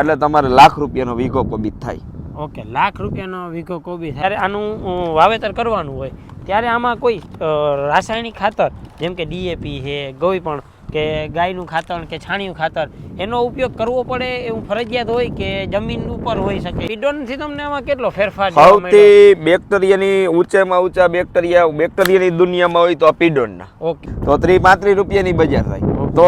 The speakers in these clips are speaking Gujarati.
એટલે તમારે લાખ રૂપિયાનો વીઘો કોબીજ થાય. ઓકે લાખ રૂપિયાનો વીઘો કોબી ત્યારે આનું અ, વાવેતર કરવાનું હોય ત્યારે આમાં કોઈ અ, રાસાયણિક ખાતર જેમ કે ડીએપી છે ગોઈ પણ કે ગાયનું ખાતર કે છાણિયું ખાતર એનો ઉપયોગ કરવો પડે એવું ફરજિયાત હોય કે જમીન ઉપર હોઈ શકે? પીડોનથી તમને આમાં કેટલો ફેરફાર જોવા મળ્યો? સૌથી બેક્ટેરિયાની ઊંચામાં ઊંચા બેક્ટેરિયા બેક્ટેરિયાની દુનિયામાં હોય તો આ પીડોનના. ઓકે. તો ત્રી પાંત્રીસ રૂપિયાની બજાર થાય. તો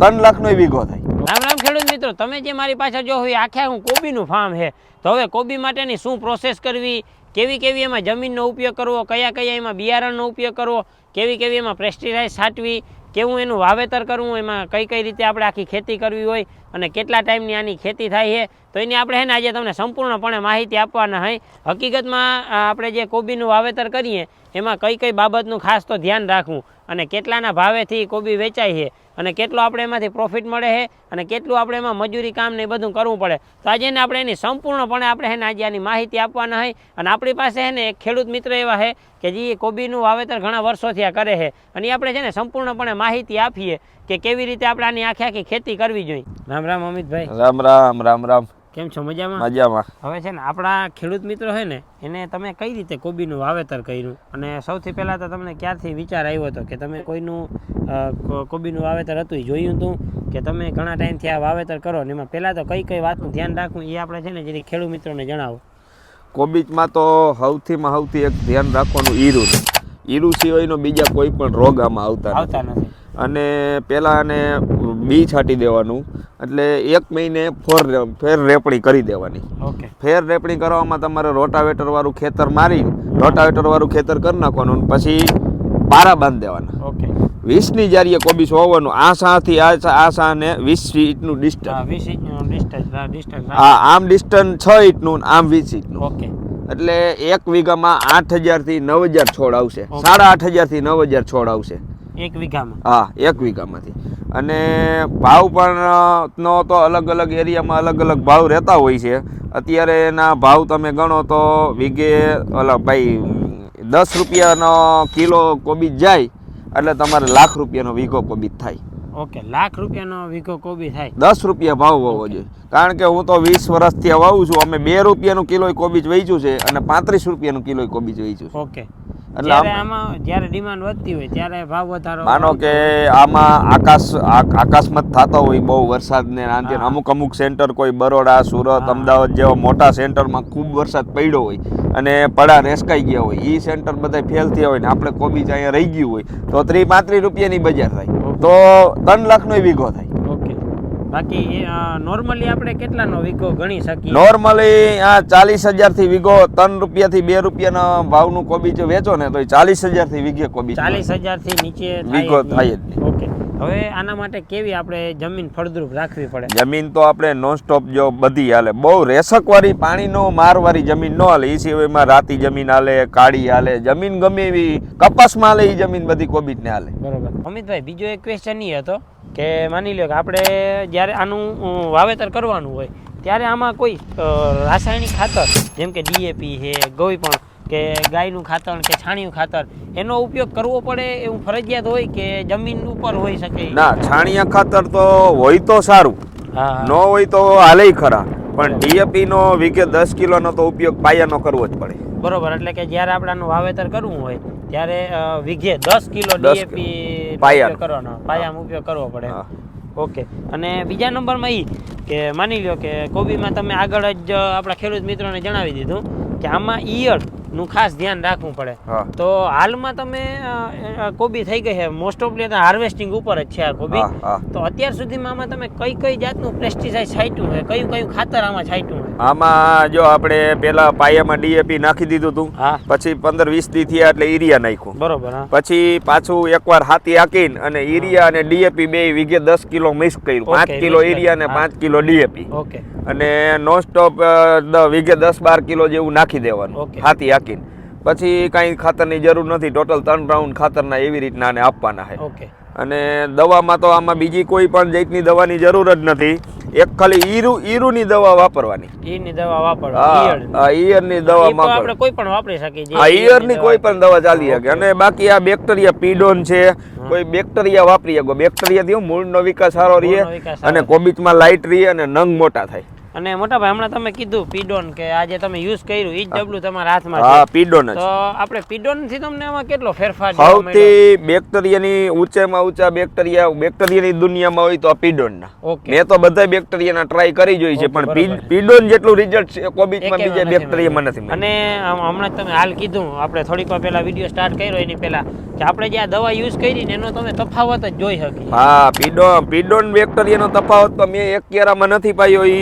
ત્રણ લાખનો વીઘો થાય. રામ રામ ખેડૂત મિત્રો, તમે જે મારી પાછળ જો હોય, આખે આખું કોબીનું ફાર્મ છે. તો હવે કોબી માટેની શું પ્રોસેસ કરવી? કેવી કેવી એમાં જમીનનો ઉપયોગ કરવો? કયા કયા એમાં બિયારણનો ઉપયોગ કરવો? કેવી કેવી એમાં પેસ્ટિસાઇડ છાંટવી? કેવું એનું વાવેતર કરવું? એમાં કઈ કઈ રીતે આપણે આખી ખેતી કરવી હોય અને કેટલા ટાઈમની આની ખેતી થાય છે? તો એની આપણે છે ને આજે તમને સંપૂર્ણપણે માહિતી આપવાના હોય હકીકતમાં આપણે જે કોબીનું વાવેતર કરીએ, એમાં કઈ કઈ બાબતનું ખાસ તો ધ્યાન રાખવું અને કેટલાના ભાવેથી કોબી વેચાય છે? અને કેટલો આપણે એમાંથી પ્રોફિટ મળે છે અને કેટલું આપણે એમાં મજૂરી કામ ને એ બધું કરવું પડે. તો આજે એને આપણે એની સંપૂર્ણપણે આપણે હે ને આજે આની માહિતી આપવાના હોય અને આપણી પાસે છે ને એક ખેડૂત મિત્ર એવા છે કે જે કોબીનું વાવેતર ઘણા વર્ષોથી આ કરે છે. અને એ આપણે છે ને સંપૂર્ણપણે માહિતી આપીએ કે કેવી રીતે આપણે આની આખી આખી ખેતી કરવી જોઈએ. રામ રામ અમિતભાઈ. રામ રામ રામ રામ. કેમ છો? મજામાં? મજામાં. હવે છે ને આપણા ખેડૂત મિત્રો છે ને એને તમે કઈ રીતે કોબીનું વાવેતર કર્યું? અને સૌથી પહેલાં તો તમને ક્યારથી વિચાર આવ્યો હતો કે તમે કોઈનું કોબીનું વાવેતર હતું જોયું હતું કે તમે ઘણા ટાઈમથી આ વાવેતર કરો ને એમાં પહેલાં તો કઈ કઈ વાતનું ધ્યાન રાખવું એ આપણે છે ને જેથી ખેડૂત મિત્રોને જણાવો. કોબીજમાં તો સૌથીમાં સૌથી એક ધ્યાન રાખવાનું ઈરું ઈરું સિવાયનો બીજા કોઈ પણ રોગ આમાં આવતા આવતા નથી. અને પહેલાં એને બી છાંટી દેવાનું એટલે એક મહિને ફોર ફેર રેપણી કરી દેવાની. ઓકે. ફેર રેપણી કરવામાં તમારે રોટાવેટર વાળું ખેતર મારી રોટાવેટર વાળું ખેતર કરી નાખવાનું પછી પારા બાંધી દેવાના. ઓકે. વીસની જારીએ કોબીસ હોવાનું આ સાથી આ આ સાને વીસ ફીટનું ડિસ્ટન્સ વીસ ઇંચનું ડિસ્ટન્સ હા આમ ડિસ્ટન્સ છ ઇંચનું આમ વીસ ઇંચનું. ઓકે. એટલે એક વીઘામાં આઠ હજારથી નવ હજાર છોડ આવશે. સાડા આઠ હજારથી નવ હજાર છોડ આવશે. એક વીઘામાં? હા એક વીઘામાંથી. અને ભાવ પણ નો તો અલગ અલગ એરિયામાં અલગ અલગ ભાવ રહેતા હોય છે. અત્યારે એના ભાવ તમે ગણો તો વીઘે ઓલા ભાઈ દસ રૂપિયાનો કિલો કોબીજ જાય એટલે તમારે લાખ રૂપિયાનો વીઘો કોબીજ થાય. ઓકે લાખ રૂપિયાનો વીઘો કોબી થાય. દસ રૂપિયા ભાવ હોવો જોઈએ. કારણ કે હું તો વીસ વર્ષથી વાવું છું અમે બે રૂપિયાનું કિલો કોબીજ વેચ્યું છે અને પાંત્રીસ રૂપિયાનું કિલો કોબીજ વેચ્યું છે. ઓકે. એટલે આમાં જ્યારે ડિમાન્ડ વધતી હોય ત્યારે ભાવ વધારો માનો કે આમાં આકાશ આ- અકસ્માત થતો હોય બહુ વરસાદને આંધી અમુક અમુક સેન્ટર કોઈ બરોડા સુરત અમદાવાદ જેવા મોટા સેન્ટરમાં ખૂબ વરસાદ પડ્યો હોય અને પડા રેસકાઈ ગયા હોય એ સેન્ટર બધા ફેલ થયા હોય ને આપણે કોબીજ અહીંયા રહી ગયું હોય તો ત્રીસ પાંત્રીસ રૂપિયાની બજાર થાય. તો ત્રણ લાખનો વીઘો થાય. બાકી નોર્મલી આપણે કેટલાનો વીઘો ગણી શકીએ? નોર્મલી આ ચાલીસ હજારથી વીઘો ત્રણ રૂપિયાથી બે રૂપિયાના ભાવનું કોબીજ વેચો ને તો ચાલીસ હજારથી વીઘે કોબીજ ચાલીસ હજારથી નીચે વીઘો થાય જ નહીં. ઓકે. હવે આના માટે કેવી આપણે જમીન ફળદ્રુપ રાખવી પડે? જમીન તો આપણે નોન સ્ટોપ જો બધી હાલે. બહુ રેસકવાળી પાણીનો મારવાળી જમીન ન હાલે. એ સિવાયમાં રાતી જમીન હાલે કાળી હાલે. જમીન ગમે એવી કપાસમાં હાલે એ જમીન બધી કોબીજને હાલે. બરોબર. અમિતભાઈ બીજો એક ક્વેશ્ચન એ હતો. કે માની લો કે આપણે જ્યારે આનું વાવેતર કરવાનું હોય ત્યારે આમાં કોઈ રાસાયણિક ખાતર જેમ કે ડીએપી છે ગોઈ પણ કે ગાયનું ખાતર કે છાણિયું ખાતર એનો ઉપયોગ કરવો પડે એવું ફરજિયાત હોય કે જમીન ઉપર હોઈ શકે? ના છાણિયા ખાતર તો હોય તો સારું. ન હોય તો હાલે ખરા. પણ ડીએપી નો વીઘે દસ કિલોનો તો ઉપયોગ પાયાનો કરવો જ પડે. બરોબર એટલે કે જ્યારે આપણે આનું વાવેતર કરવું હોય ત્યારે વીઘે દસ કિલો ડીએપી. કરવાનો. પાયામાં ઉપયોગ કરવો પડે. ઓકે. અને બીજા નંબરમાં એ કે માની લો કે કોબીમાં તમે આગળ જ આપણા ખેડૂત મિત્રોને જણાવી દીધું કે આમાં ઈયળનું ખાસ ધ્યાન રાખવું પડે. તો હાલમાં તમે કોબી થઈ ગઈ છે. મોસ્ટ ઓફલી હાર્વેસ્ટિંગ ઉપર જ છે આ કોબી. તો અત્યાર સુધીમાં આમાં તમે કઈ કઈ જાતનું પેસ્ટિસાઇડ છાંટ્યું છે? કયું કયું ખાતર આમાં છાંટ્યું છે? આમાં જો આપણે પેલા પાયામાં ડીએપી નાખી દીધું હતું પછી પંદર વીસ દી થયા એટલે યુરિયા નાખ્યું. બરોબર પછી પાછું એકવાર હાથી હાકીને અને યુરિયા અને ડીએપી બે વીઘે દસ કિલો મિક્સ કર્યું. પાંચ કિલો યુરિયા અને પાંચ કિલો ડીએપી ઓકે. અને નોન સ્ટોપ વીઘે દસ બાર કિલો જેવું નાખી દેવાનું. હાથી હાથી હાકીને પછી કાંઈ ખાતરની જરૂર નથી. ટોટલ ત્રણ રાઉન્ડ ખાતરના એવી રીતના આને આપવાના છે. ઓકે અને દવામાં તો આમાં બીજી કોઈ પણ જાતની દવાની જરૂર જ નથી. એક ખાલી ઈરુ ઈરુની દવા વાપરવાની. ઈરની દવા વાપરો હા ઈયળની. આ ઈયળની ઈ દવા માં આપણે કોઈ પણ વાપરી શકીએ હા ઈયળની કોઈ પણ દવા ચાલી શકે. અને બાકી આ બેક્ટેરિયા પીડોન છે. કોઈ બેક્ટેરિયા વાપરી શકો. બેક્ટેરિયા થી મૂળનો વિકાસ સારો રહે અને. કોબીજમાં લાઇટ રહે અને નંગ મોટા થાય. અને મોટા ભાઈ હમણાં તમે કીધું પીડોન કે આજે તમે યુઝ કર્યું ઈ ડબલું તમારા હાથમાં છે. હા પીડોન તો આપણે પીડોનથી તમને એમાં કેટલો ફેરફાર જોવા મળ્યો? સૌથી બેક્ટેરિયાની ઊંચામાં ઊંચા બેક્ટેરિયા બેક્ટેરિયાની દુનિયામાં હોય તો આ પીડોનના ઓકે મેં તો બધા બેક્ટેરિયાના ટ્રાય કરી જોઈ છે પણ. પીડોન જેટલું રિઝલ્ટ છે કોબીજમાં બીજા બેક્ટેરિયામાં નથી. અને હમણાં તમે હાલ કીધું આપણે થોડીક વાર પહેલા વીડિયો સ્ટાર્ટ કર્યો એની પહેલા કે આપણે જે આ દવા યુઝ કરી ને એનો તમે તફાવત જ જોઈ શકી હા પીડોન પીડોન બેક્ટેરિયાનો તફાવત તો મેં એક કેરામાં નથી પાયો એ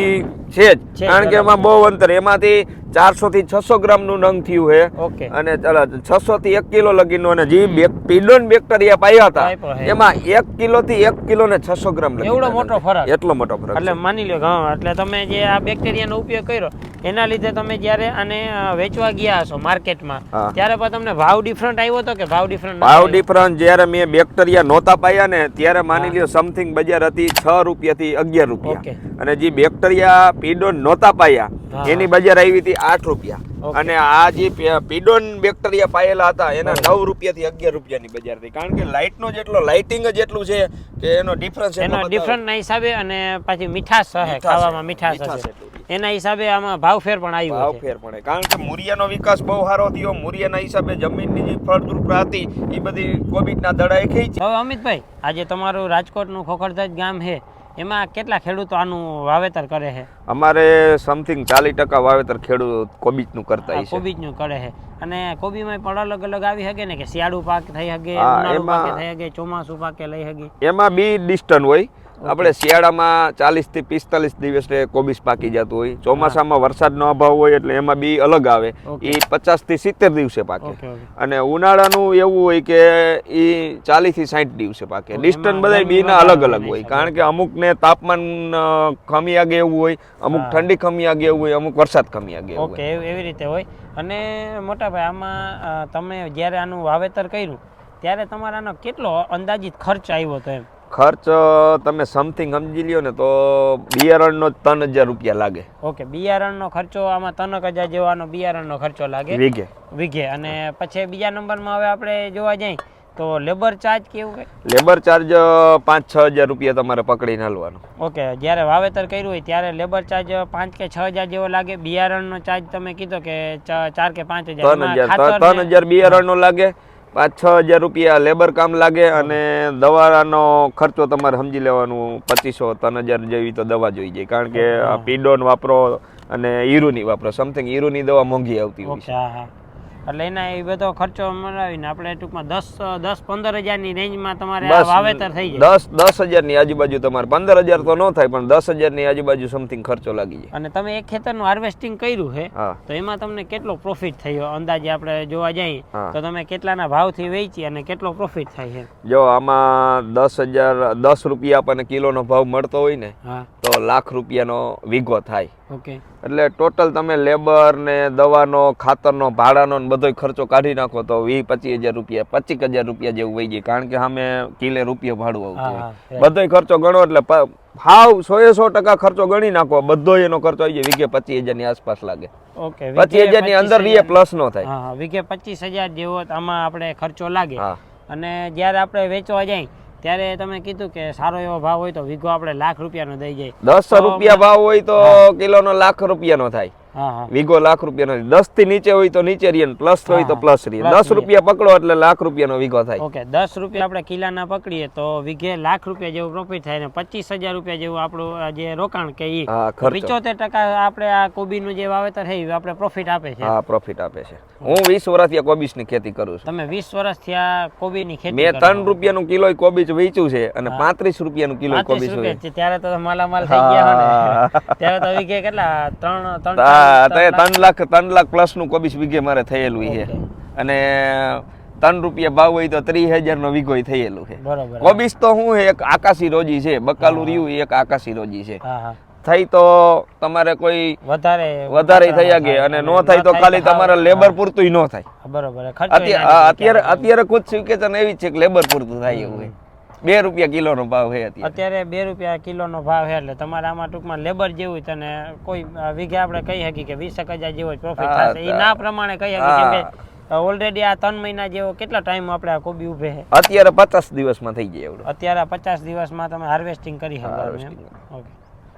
છે જ કારણ કે. એમાં બહુ અંતર એમાંથી ચારસો થી છસો ગ્રામનું નંગ થયું છે ઓકે. અને છસો થી એક કિલો લગીનું અને જે પીડોન બેક્ટેરિયા પાયા હતા એમાં એક કિલો થી એક કિલો ને છસો ગ્રામ એવડો મોટો ફરક? એટલો મોટો ફરક એટલે માની લો હા એટલે તમે જે આ બેક્ટેરિયાનો ઉપયોગ કર્યો એના લીધે તમે જ્યારે આને વેચવા ગયા હશો માર્કેટમાં. ત્યારે પણ તમને ભાવ ડિફરન્ટ આવ્યો હતો કે ભાવ ડિફરન્ટ ભાવ ડિફરન્ટ જ્યારે મેં બેક્ટેરિયા નહોતા પાયા ને ત્યારે માની લ્યો સમથિંગ બજાર હતી છ રૂપિયા થી અગિયાર રૂપિયા. અને જે બેક્ટેરિયા પીડોન નહોતા પાયા. એની બજાર આવી હતી આઠ રૂપિયા. અને આ જે પીડોન બેક્ટેરિયા પાયેલા હતા એના નવ રૂપિયા થી અગિયાર રૂપિયાની બજારથી કારણ કે લાઇટનો જેટલો લાઇટિંગ જ એટલું છે કે એનો ડિફરન્સ એનો ડિફરન્ટના હિસાબે અને પાછી મીઠાશ હશે ખાવામાં. મીઠાશ હશે. એના હિસાબે આમાં ભાવ ફેર પણ આવ્યો ભાવ ફેર પણ કારણ કે મુરિયાનો વિકાસ બહુ સારો થયો. મુરિયાના હિસાબે જમીનની જે ફળદ્રુપતા હતી એ બધી કોવિડના દડાએ ખેંચી. હવે અમિતભાઈ આજે તમારું રાજકોટનું ખોખરધજ ગામ છે. એમાં કેટલા ખેડૂતો આનું વાવેતર કરે છે? અમારે સમથિંગ ચાલીસ ટકા વાવેતર ખેડૂત કોબીજનું કરતા કોબીજનું કરે છે. અને કોબીમાં પણ અલગ અલગ આવી શકે ને કે શિયાળુ પાક થઈ શકે ઉનાળુ પાક થઈ શકે ચોમાસું પાકે લઈ શકે એમાં બી ડિસ્ટન્સ હોય. આપણે શિયાળામાં ચાલીસથી પિસ્તાલીસ દિવસે કોબીસ પાકી જતું હોય. ચોમાસામાં વરસાદનો અભાવ હોય એટલે એમાં બી અલગ આવે. એ પચાસથી સિત્તેર દિવસે પાકે. અને ઉનાળાનું એવું હોય કે એ ચાલીસથી સાઠ દિવસે પાકે. ડિસ્ટન્સ બધા બીના અલગ અલગ હોય. કારણ કે અમુકને તાપમાન ખમી આગે એવું હોય અમુક ઠંડી ખમી આગે એવું હોય અમુક વરસાદ ખમી આગે એવું હોય. એવી રીતે હોય. અને મોટાભાઈ આમાં તમે જ્યારે આનું વાવેતર કર્યું ત્યારે તમારા આનો કેટલો અંદાજિત ખર્ચ આવ્યો હતો એમ? ખર્ચ તમે સમથિંગ સમજી લ્યો ને તો બિયારણનો ત્રણ હજાર રૂપિયા લાગે. ઓકે બિયારણનો ખર્ચો આમાં ત્રણ હજાર જેવાનો બિયારણનો ખર્ચો લાગે. વીઘે. વીઘે. અને પછી બીજા નંબરમાં હવે આપણે જોવા જઈએ તો લેબર ચાર્જ કેવું કઈ લેબર ચાર્જ પાંચ છ હજાર રૂપિયા તમારે પકડીને હાલવાનો. ઓકે જ્યારે વાવેતર કર્યું હોય ત્યારે લેબર ચાર્જ પાંચ કે છ હજાર જેવો લાગે? બિયારણનો ચાર્જ તમે કીધો કે ચાર કે પાંચ હજાર. ત્રણ હજાર બિયારણનો લાગે પાંચ છ હજાર રૂપિયા લેબર કામ લાગે અને દવાનો ખર્ચો તમારે સમજી લેવાનું પચીસો ત્રણ હજાર જેવી તો દવા જોઈ જાય. કારણ કે પીડોન વાપરો અને ઈરુની વાપરો. સમથિંગ ઈરુની દવા મોંઘી આવતી હોય છે. એટલે એના એ બધો ખર્ચો મરાવીને આપણે ટૂંકમાં દસ દસ પંદર હજારની રેન્જમાં તમારે વાવેતર થઈ જાય. દસ દસ હજારની આજુબાજુ તમારે પંદર હજાર તો ન થાય પણ દસ હજારની આજુબાજુ સમથિંગ ખર્ચો લાગી જાય. અને તમે એક ખેતરનું હાર્વેસ્ટિંગ કર્યું છે તો એમાં તમને કેટલો પ્રોફિટ થયો? અંદાજે આપણે જોવા જઈએ તો તમે કેટલાના ભાવથી વેચી અને કેટલો પ્રોફિટ થાય છે? જો આમાં દસ હજાર દસ રૂપિયા આપણને કિલોનો ભાવ મળતો હોય ને તો લાખ રૂપિયાનો વીઘો થાય. ઓકે. એટલે ટોટલ તમે લેબર ને દવાનો ખાતરનો ભાડાનો ને બધો ખર્ચો કાઢી નાખો તો વીસ પચીસ હજાર રૂપિયા પચીસ હજાર રૂપિયા જેવું વહી જાય. કારણ કે સામે કિલે રૂપિયા ભાડું આવતું બધો ખર્ચો ગણો એટલે હાવ સો એ સો ટકા ખર્ચો ગણી નાખો બધો એનો ખર્ચો આવી જાય. વીઘે પચીસ હજારની આસપાસ લાગે. ઓકે પચીસ હજારની અંદર રીએ પ્લસ નો થાય. વીઘે પચીસ હજાર જેવો આમાં આપણે ખર્ચો લાગે. અને જ્યારે આપણે વેચવા જાય ત્યારે તમે કીધું કે સારો એવો ભાવ હોય તો વીઘો આપણે લાખ રૂપિયાનો દઈ જાય. દસ રૂપિયા ભાવ હોય તો કિલોનો લાખ રૂપિયાનો થાય. વીઘો લાખ રૂપિયાનો દસથી નીચે હોય તો નીચે રીએ પ્લસ હોય તો પ્લસ રીએ દસ રૂપિયા પકડો એટલે લાખ રૂપિયાનો વીઘો થાય. ઓકે દસ રૂપિયા આપણે કિલ્લાના પકડીએ તો વીઘે લાખ રૂપિયા જેવું પ્રોફિટ થાય ને પચીસ હજાર રૂપિયા જેવું આપણું જે રોકાણ કે ઈ પિચોતેર ટકા આપણે આ કોબીનું જે વાવેતર છે આપણે પ્રોફિટ આપે છે. હા પ્રોફિટ આપે છે. હું વીસ વર્ષથી આ કોબીજની ખેતી કરું છું. તમે વીસ વર્ષથી આ કોબીની ખેતી મેં ત્રણ રૂપિયાનું કિલો કોબીજ વેચ્યું છે અને પાંત્રીસ રૂપિયાનું કિલો કોબીજ. ત્યારે તો માલામાલ થઈ ગયા. ત્યારે તો વીઘે કેટલા? ત્રણ ત્રણ હા ત્રણ લાખ ત્રણ લાખ પ્લસનું કોબીજ વીઘે મારે થયેલું છે. અને ત્રણ રૂપિયા ભાવ હોય તો ત્રીસ હજાર નો વીઘો થયેલું છે. કોબીસ તો હું એક આકાશી રોજી છે બકાલુ રહ્યું એક આકાશી રોજી છે. થઈ તો તમારે કોઈ વધારે વધારે થઈ શકે અને નો થાય તો ખાલી તમારે લેબર પૂરતું ન થાય. બરોબર. અત્યારે અત્યારે ખુદ સ્વીકેશન એવી છે કે લેબર પૂરતું થાય એવું છે બે રૂપિયા કિલોનો ભાવ છે અત્યારે. બે રૂપિયા કિલોનો ભાવ છે એટલે તમારે આમાં ટૂંકમાં લેબર જેવું અને કોઈ વીઘે આપણે કહી શકીએ કે વીસ હજાર જેવો જ પ્રોફિટ થશે. એ ના પ્રમાણે કહી શકીએ કે ઓલરેડી આ ત્રણ મહિના જેવો કેટલા ટાઈમ આપણે આ કોબી ઉભે છે? અત્યારે પચાસ દિવસમાં થઈ જાય એવડું. અત્યારે પચાસ દિવસમાં તમે હાર્વેસ્ટિંગ કરી શકો. ઓકે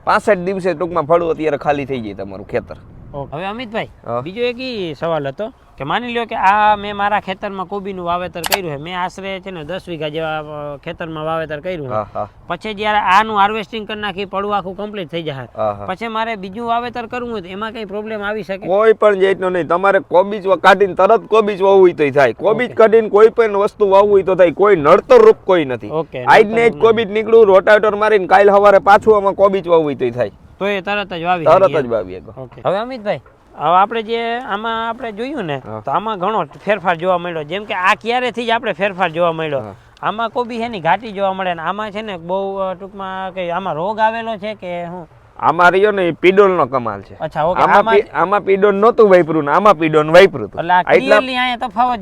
પાસઠ દિવસે ટૂંકમાં ફળું અત્યારે ખાલી થઈ જાય તમારું ખેતર. હવે અમિતભાઈ. બીજો એક સવાલ હતો કે માની લ્યો કે આ મેં મારા ખેતરમાં કોબીનું વાવેતર કર્યું છે. મેં આશરે છે ને દસ વીઘા જેવા ખેતરમાં વાવેતર કર્યું છે. પછી જ્યારે આનું હાર્વેસ્ટિંગ કરી નાખી પડવું આખું કમ્પ્લીટ થઈ જાય. પછી મારે બીજું વાવેતર કરવું હોય તો એમાં કઈ પ્રોબ્લેમ આવી શકે? કોઈ પણ જેટનો નહીં. તમારે કોબીજ કાઢીને તરત કોબીજ વાવવી તો તોય થાય. કોબીજ કાઢીને કોઈ પણ વસ્તુ વાવવી તો થાય. કોઈ નડતર રૂપ કોઈ નથી. આજ ને જ કોબીજ નીકળું રોટાવેટર મારીને કાલ સવારે પાછું આમાં કોબીજ વાવવી તો તોય થાય. તો એ તરત જ વાવી તરત જ વાવી શકો હવે અમિતભાઈ હવે આપણે જે આમાં આપણે જોયું ને તો આમાં ઘણો ફેરફાર જોવા મળ્યો. જેમ કે આ ક્યારેથી જ આપણે ફેરફાર જોવા મળ્યો. આમાં કોબી છે ને ઘાટી જોવા મળે ને આમાં છે ને બહુ ટૂંકમાં કઈ આમાં રોગ આવેલો છે કે શું આમાં રહ્યો ને પીડોલ નો કમાલ છે. આમાં આમાં પી- આમાં પીડોન નહોતું વાપર્યું ને આમાં પીડોલ વાપરું હતું.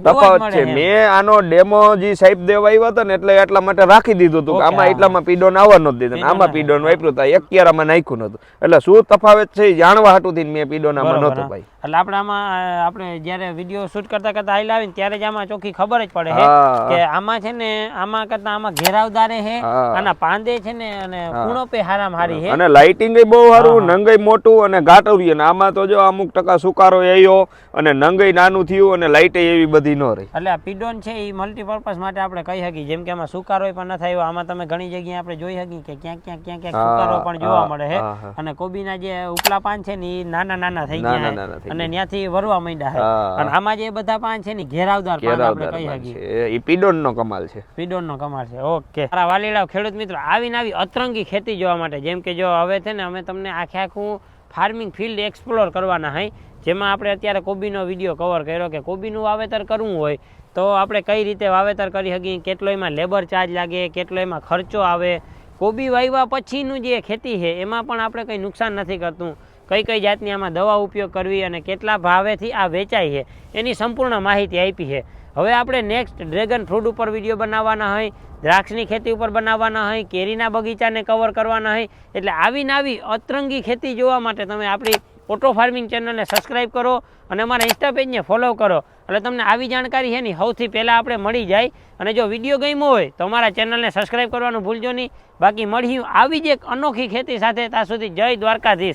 તફાવત છે. મેં આનો ડેમો જે સાહેબ દેવ આવ્યો હતો ને એટલે એટલા માટે રાખી દીધું હતું આમાં એટલામાં પીડોન આવવા નહોતું દીધું આમાં પીડોન વાપરું હતા એક ક્યારામાં નાખ્યું નહોતું. એટલે શું તફાવત છે જાણવા હાટું થી મેં પીડોન આમાં નતું નહોતું ભાઈ. એટલે આપણે આમાં આપણે જ્યારે વીડિયો શૂટ કરતા કરતા આવેલા આવીને ત્યારે જ આમાં ચોખ્ખી ખબર જ પડે છે કે આમાં છે ને આમાં કરતા આમાં ઘેરાવદારે છે આના પાંદે છે ને અને કૂણો પે હારામ હારી છે અને લાઇટિંગ બહુ સારું નંગઈ મોટું અને ઘાટુરિયું અને આમાં તો જો અમુક ટકા સુકારો આવ્યો અને નંગઈ નાનું થયું અને લાઇટ એવી બધી ન રહી. એટલે આ પીડોન છે એ મલ્ટીપર્પઝ માટે આપણે કહી શકીએ. જેમ કે આમાં સુકારો પણ ન થાય આમાં તમે ઘણી જગ્યાએ આપણે જોઈ શકીએ કે ક્યાંક ક્યાંક ક્યાંક ક્યાંક સુકારો પણ જોવા મળે છે હા, હા. અને કોબીના જે ઉપલા પાન છે ને એ નાના નાના થઈ ગયા અને ત્યાંથી વરવા માંડ્યા છે અને આમાં જે બધા પાન છે ને ઘેરાવદાર પાન આપણે કહી શકીએ. એ પીડોન નો કમાલ છે. પીડોન નો કમાલ છે. ઓકે. મારા વાલીલાવ ખેડૂત મિત્રો આવીને આવી અતરંગી ખેતી જોવા માટે જેમ કે જો હવે છે ને અમે તમને આખે આખું ફાર્મિંગ ફિલ્ડ એક્સપ્લોર કરવાના હૈ જેમાં આપણે અત્યારે કોબીનો વીડિયો કવર કર્યો કે કોબીનું વાવેતર કરવું હોય તો આપણે કઈ રીતે વાવેતર કરી શકીએ કેટલો એમાં લેબર ચાર્જ લાગે કેટલો એમાં ખર્ચો આવે. કોબી વાવ્યા પછીનું જે ખેતી છે એમાં પણ આપણે કંઈ નુકસાન નથી કરતું. કઈ કઈ જાતની આમાં દવા ઉપયોગ કરવી અને કેટલા ભાવેથી આ વેચાય છે, એની સંપૂર્ણ માહિતી આપી છે. હવે આપણે નેક્સ્ટ ડ્રેગન ફ્રૂટ ઉપર વીડિયો બનાવવાના હોય, દ્રાક્ષની ખેતી ઉપર બનાવવાના હોય, કેરીના બગીચાને કવર કરવાના હોય, એટલે આવી આવી અતરંગી ખેતી જોવા માટે તમે આપણી ઓટો ફાર્મિંગ ચેનલને સબસ્ક્રાઈબ કરો અને અમારા ઇન્સ્ટા પેજને ફોલો કરો. એટલે તમને આવી જાણકારી છે ને સૌથી પહેલાં આપણે મળી જાય. અને જો વીડિયો ગમ્યો હોય, તો અમારા ચેનલને સબસ્ક્રાઈબ કરવાનું ભૂલજો નહીં. બાકી મળ્યું આવી જ એક અનોખી ખેતી સાથે, ત્યાં સુધી જય દ્વારકાધીશ.